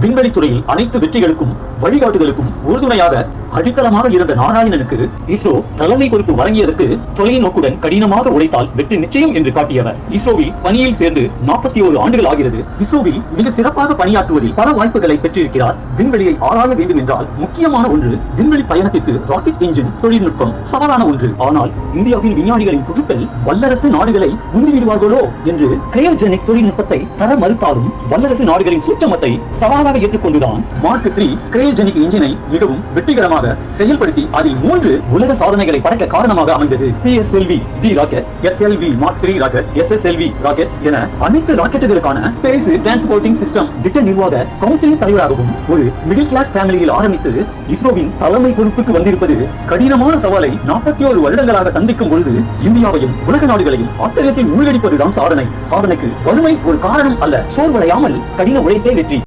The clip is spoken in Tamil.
விண்வெளித்துறையில் அனைத்து வெற்றிகளுக்கும் வழிகாட்டுதலுக்கும் உறுதுணையாக அடித்தளமாக இருந்த நாராயணனுக்கு இஸ்ரோ தலைமை பொறுப்பு வழங்கியதற்கு தொலைநோக்குடன் கடினமாக உழைத்தால் வெற்றி நிச்சயம் என்று காட்டியவர். இஸ்ரோவில் பணியில் சேர்ந்து நாற்பத்தி ஒரு ஆண்டுகள் ஆகிறது. இஸ்ரோவில் மிக சிறப்பாக பணியாற்றுவதில் பல வாய்ப்புகளை பெற்றிருக்கிறார். விண்வெளியை ஆராய வேண்டும் என்றால் முக்கியமான ஒன்று விண்வெளி பயணத்திற்கு ராக்கெட் என்ஜின் தொழில்நுட்பம் சவாலான ஒன்று. ஆனால் இந்தியாவின் விஞ்ஞானிகளின் குழுக்கள் வல்லரசு நாடுகளை முந்திவிடுவார்களோ என்று கிரையோஜெனிக் தொழில்நுட்பத்தை தர மறுத்தாலும் வல்லரசு நாடுகளின் சூட்டமத்தை சவாலாக ஏற்றுக்கொண்டுதான் மார்க் த்ரீ கிரையோஜெனிக் இன்ஜினை மிகவும் வெற்றிகரமாக செயல்படுத்தி அதில் மூன்று உலக சாதனைகளை படைக்க காரணமாக அமைந்தது. PSLV G rocket SLV mark three rocket SSLV rocket என அனைத்து ராக்கெட்டுகளுக்கான ஸ்பேஸ் டிரான்ஸ்போர்ட்டிங் சிஸ்டம் திட்ட நிர்வாக கவுன்சிலின் தலைவராகவும் ஒரு மிடில் கிளாஸ் ஃபேமிலியில் ஆரம்பித்து இஸ்ரோவின் தலைமை பொறுப்புக்கு வந்திருப்பது கடினமான சவாலை நாற்பத்தி ஒரு வருடங்களாக சந்திக்கும் பொழுது இந்தியாவையும் உலக நாடுகளையும் ஆச்சரியத்தில் மூழ்கடிப்பதுதான் சாதனை. சாதனைக்கு வறுமை ஒரு காரணம் அல்ல சோர்வடையாமல் கடின உழைப்பே வெற்றி.